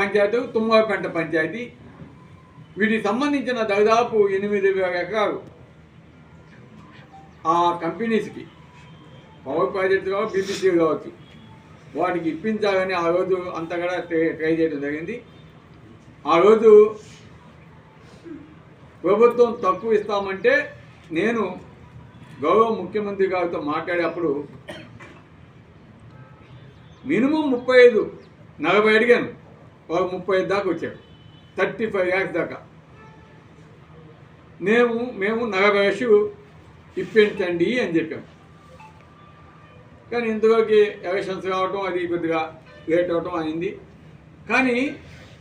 పంచాయతీ తుమ్మపేంట పంచాయతీ. వీటికి సంబంధించిన దాదాపు ఎనిమిది వేల ఎకరాలు ఆ కంపెనీస్కి పవర్ ప్రాజెక్ట్ కావచ్చు బీపీసీ కావచ్చు వాటికి ఇప్పించాలని ఆ రోజు అంతా కూడా ట్రై ట్రై చేయడం జరిగింది. ఆ రోజు ప్రభుత్వం తక్కువ ఇస్తామంటే నేను గౌరవ ముఖ్యమంత్రి గారితో మాట్లాడేటప్పుడు మినిమం ముప్పై ఐదు నలభై అడిగాను. ముప్పై ఐదు దాకా వచ్చాడు. థర్టీ ఫైవ్ ల్యాక్స్ దాకా. మేము మేము నలభై ఇప్పించండి అని చెప్పాం. కానీ ఇంతవరకు ఎలక్షన్స్ రావటం అది కొద్దిగా లేట్ అవటం అయింది. కానీ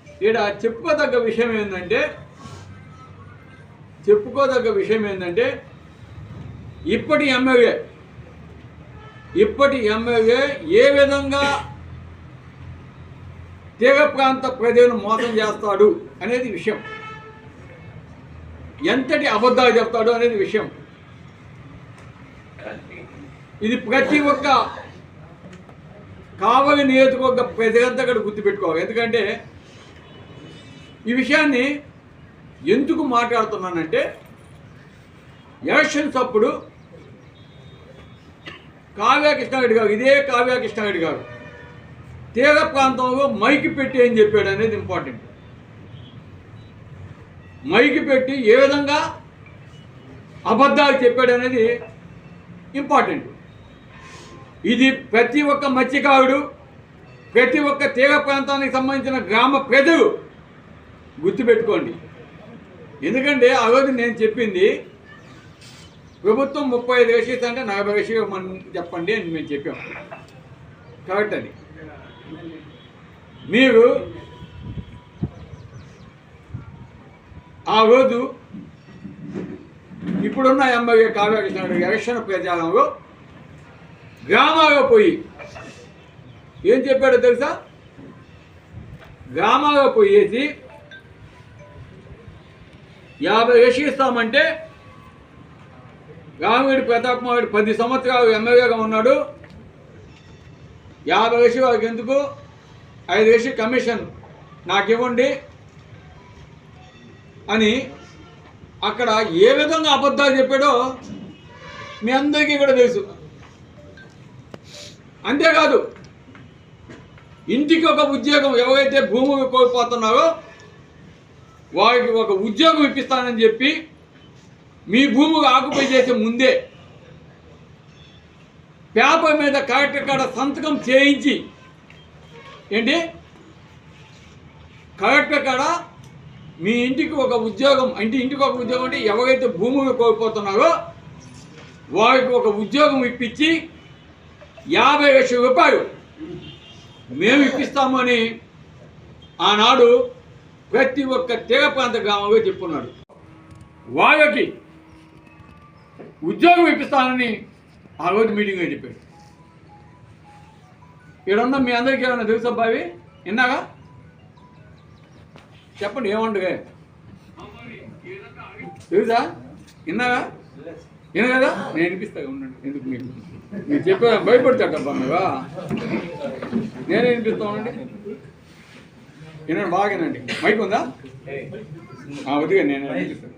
ఇక్కడ చెప్పుకోదగ్గ విషయం ఏంటంటే చెప్పుకోదగ్గ విషయం ఏంటంటే ఇప్పటి ఎమ్మెల్యే ఇప్పటి ఎమ్మెల్యే ఏ విధంగా తీగ ప్రాంత ప్రజలను మోసం చేస్తాడు అనేది విషయం. ఎంతటి అబద్ధాలు చెప్తాడు అనేది విషయం. ఇది ప్రతి ఒక్క కావలి నియోజకవర్గ ప్రజలంతా కూడా గుర్తుపెట్టుకోవాలి. ఎందుకంటే ఈ విషయాన్ని ఎందుకు మాట్లాడుతున్నానంటే ఎలక్షన్స్ అప్పుడు కావ్య కృష్ణారెడ్డి గారు ఇదే కావ్య కృష్ణారెడ్డి గారు తీర ప్రాంతంలో మైకి పెట్టి ఏం చెప్పాడు అనేది ఇంపార్టెంట్. మైకి పెట్టి ఏ విధంగా అబద్ధాలు చెప్పాడు అనేది ఇంపార్టెంట్. ఇది ప్రతి ఒక్క మత్స్యకారుడు ప్రతి ఒక్క తీర ప్రాంతానికి సంబంధించిన గ్రామ ప్రజలు గుర్తుపెట్టుకోండి. ఎందుకంటే ఆ రోజు నేను చెప్పింది ప్రభుత్వం ముప్పై ఐదు వేసేసి అంటే నలభై వేసి మనం చెప్పండి అని మేము చెప్పాం. కరెక్ట్ అది. మీరు ఆ రోజు ఇప్పుడున్న ఎమ్మెల్యే కావ్యకృష్ణుడు ఎలక్షన్ ప్రచారంలో గ్రామాల్లో పోయి ఏం చెప్పాడో తెలుసా? గ్రామాల్లో పోయేసి యాభై వేసి ఇస్తామంటే రామిరెడ్డి ప్రతాప్ కుమార్ పది సంవత్సరాలు ఎమ్మెల్యేగా ఉన్నాడు. యాభై వేసి వాళ్ళకి ఎందుకు? ఐదు వేసి కమిషన్ నాకు ఇవ్వండి అని అక్కడ ఏ విధంగా అబద్ధాలు చెప్పాడో మీ అందరికీ కూడా తెలుసు. అంతేకాదు ఇంటికి ఒక ఉద్యోగం ఎవరైతే భూమి కోల్పోతున్నారో వారికి ఒక ఉద్యోగం ఇప్పిస్తానని చెప్పి మీ భూమి ఆకుపై చేసే ముందే పేపర్ మీద కలెక్టర్ కాడ సంతకం చేయించి. ఏంటి? కలెక్టర్ కాడ మీ ఇంటికి ఒక ఉద్యోగం అంటే ఇంటికి ఒక ఉద్యోగం అంటే ఎవరైతే భూములు కోల్పోతున్నారో వారికి ఒక ఉద్యోగం ఇప్పించి యాభై లక్షల రూపాయలు మేము ఇప్పిస్తామని ఆనాడు ప్రతి ఒక్క తీర ప్రాంత గ్రామంలో చెప్పున్నాడు. వాళ్ళకి ఉద్యోగం ఇప్పిస్తానని ఆ రోజు మీటింగ్లో చెప్పాడు. ఇక్కడ మీ అందరికీ ఏమైనా తెలుసా బావి? విన్నాగా చెప్పండి ఏమండుగా తెలుసా? విన్నాగా విన కదా నేను వినిపిస్తా ఉండండి. ఎందుకు మీకు? మీరు చెప్పే భయపడతాడబ్బా మీవా నేనే వినిపిస్తా ఉండండి. వినండి బాగానండి మైక్ ఉందా? ఆ, వదిగా నేను వినిపిస్తాను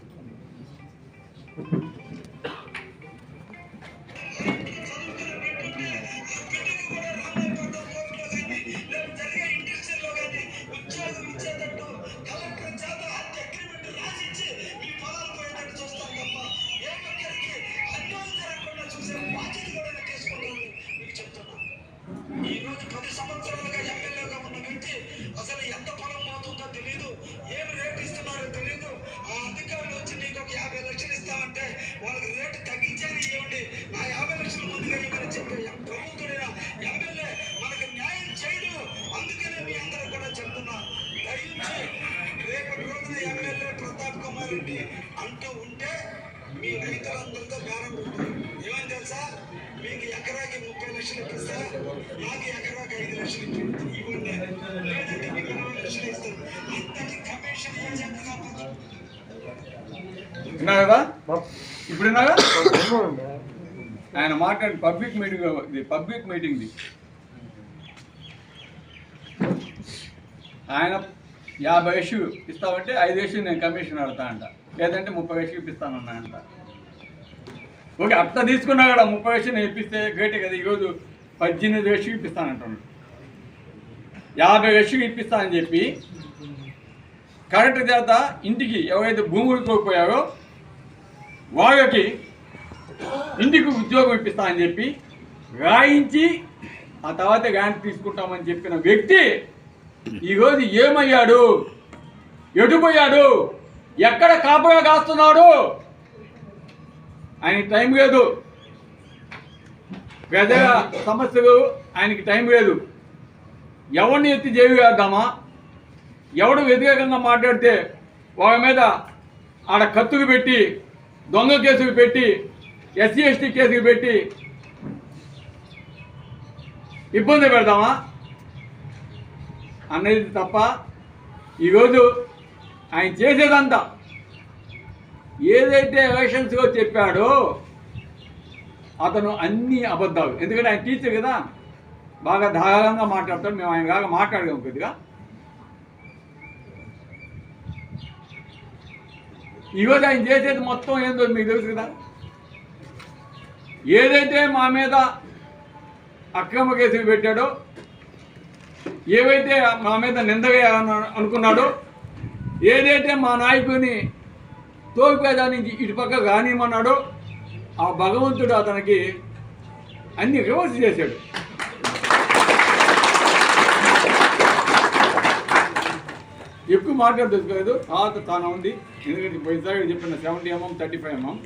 ఎమ్మెల్యే ప్రతాప్ కుమార్ రెడ్డి అంటూ ఉంటే మీ రైతులందరితో బేరం ఉంటుంది ఏమని తెలుసా? మీకు ఎకరాకి ముప్పై లక్షలు ఇప్పిస్తా నాకు ఎకరాకి ఐదు లక్షలు ఇప్పి- ఇవ్వండి. లేదంటే మీకు ఇరవై లక్షలు ఇస్తాను అంతటి కమిషన్ ఏం కాకపోతే విన్నా ఇప్పుడు విన్నాగా ఆయన మాట్లాడి పబ్లిక్ మీటింగ్ ఇది పబ్లిక్ మీటింగ్ది ఆయన యాభై ఇష్యూ ఇస్తామంటే ఐదు ఇష్యూ నేను కమిషన్ అడతా అంట. లేదంటే ముప్పై వేసు ఇప్పిస్తానన్నా అంట ఓకే అట్లా తీసుకున్నా కూడా ముప్పై ఇష్యూ నేను ఇప్పిస్తే గ్రేటే కదా ఈరోజు పద్దెనిమిది ఇష్యూ ఇప్పిస్తానంటున్నాడు. యాభై ఇష్యూ ఇప్పిస్తా అని చెప్పి కరెక్ట్ చేత ఇంటికి ఎవరైతే భూములు కోల్పోయారో వాళ్ళకి ఇంటికి ఉద్యోగం ఇప్పిస్తానని చెప్పి రాయించి ఆ తర్వాత గ్రాంట్ తీసుకుంటామని చెప్పిన వ్యక్తి ఈరోజు ఏమయ్యాడు? ఎటుపోయాడు ఎక్కడ కాపగా కాస్తున్నాడు? ఆయనకి టైం లేదు. ప్రజల సమస్యలు ఆయనకి టైం లేదు. ఎవరిని ఎత్తి జేవి వేద్దామా? ఎవడు వ్యతిరేకంగా మాట్లాడితే వాళ్ళ మీద ఆడ కత్తుకు పెట్టి దొంగ కేసులు పెట్టి ఎస్సీ ఎస్టీ కేసులు పెట్టి ఇబ్బంది పెడదామా అనేది తప్ప ఈరోజు ఆయన చేసేదంతా ఏదైతే ఎలక్షన్స్లో చెప్పాడో అతను అన్ని అబద్ధాలు. ఎందుకంటే ఆయన టీచర్ కదా. బాగా ధారాళంగా మాట్లాడతాడు. మేము ఆయన బాగా మాట్లాడగలం కొద్దిగా. ఈరోజు ఆయన చేసేది మొత్తం ఏందో మీకు తెలుసు కదా. ఏదైతే మా మీద అక్రమ కేసులు పెట్టాడో ఏవైతే మా మీద నిందగా అనుకున్నాడో ఏదైతే మా నాయకుని తోపిపేద నుంచి ఇటుపక్క ఆ భగవంతుడు అతనికి అన్ని రివర్స్ చేశాడు. ఎక్కువ మాట్లాడదు తర్వాత తాను ఉంది. ఎందుకంటే పోయినసారి చెప్పిన seventy MM thirty five MM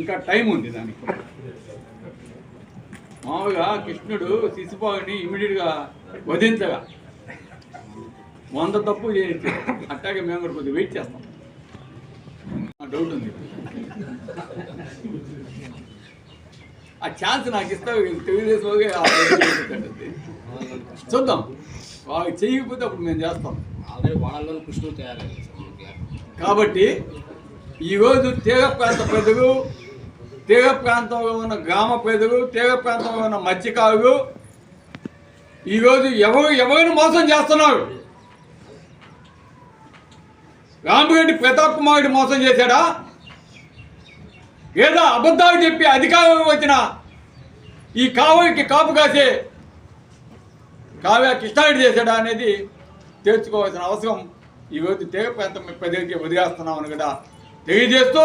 ఇంకా టైం ఉంది దానికి. మామూలుగా కృష్ణుడు శిశుపావుని ఇమీడియట్గా వధించగా. వంద తప్పు చేయొచ్చు అట్టాగే మేము కూడా కొద్దిగా వెయిట్ చేస్తాం. డౌట్ ఉంది. ఆ ఛాన్స్ నాకు ఇస్తావు తెలుగుదేశం. చూద్దాం. వాళ్ళకి చేయకపోతే అప్పుడు మేము చేస్తాం. ఆల్రెడీ వాళ్ళలో కృష్ణుడు మనకి. కాబట్టి ఈరోజు తీగ ప్రాంత ప్రజలు తీగ ప్రాంతంలో ఉన్న గ్రామ ప్రజలు తీగ ప్రాంతంలో ఉన్న మత్స్యకారులు ఈరోజు ఎవరు ఎవరిని మోసం చేస్తున్నారు? రామిరెడ్డి ప్రతాప్ కుమారుడు మోసం చేశాడా? లేదా అబద్ధాలు చెప్పి అధికారం వచ్చిన ఈ కావలికి కాపు కాసే కావ్య కృష్ణారెడ్డి చేశాడా అనేది తెలుసుకోవాల్సిన అవసరం. ఈరోజు తీగ ప్రాంతం ప్రజలకి వదిలేస్తున్నామని కదా తెలియజేస్తూ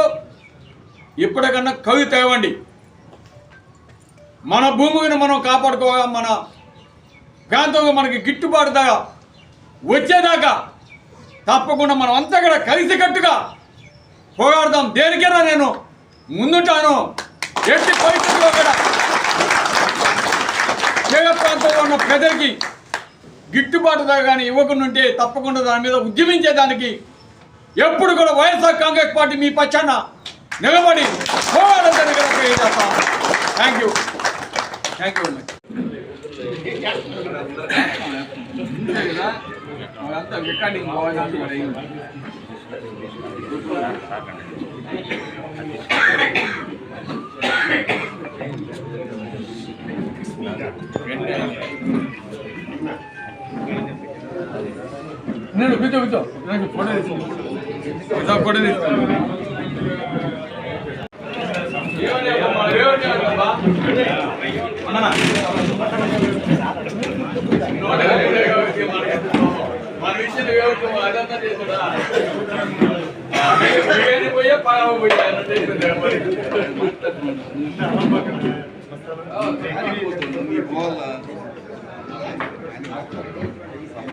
ఇప్పటికన్నా కవి తేవండి. మన భూమిని మనం కాపాడుకోగా మన ప్రాంతంలో మనకి గిట్టుబాటు దాకా వచ్చేదాకా తప్పకుండా మనం అంతా కూడా కలిసికట్టుగా పోరాడదాం. దేనికైనా నేను ముందుంటాను. ఎట్టి పరిస్థితుల్లో కూడా తీర ప్రాంతంలో ఉన్న ప్రజలకి గిట్టుబాటు ధర కానీ ఇవ్వకుండా ఉంటే తప్పకుండా దాని మీద ఉద్యమించేదానికి ఎప్పుడు కూడా వైఎస్ఆర్ కాంగ్రెస్ పార్టీ మీ పక్షాన నిలబడి పోరాడదని thank you thank you much అదంతా రికార్డింగ్ బాగుంది మరి. నేను కూర్చో కూర్చో నాకు ఫోటో తీసుకో కూర్చో, ఫోటో తీసుకో పోయే పడవ పోయే ఈ పోల్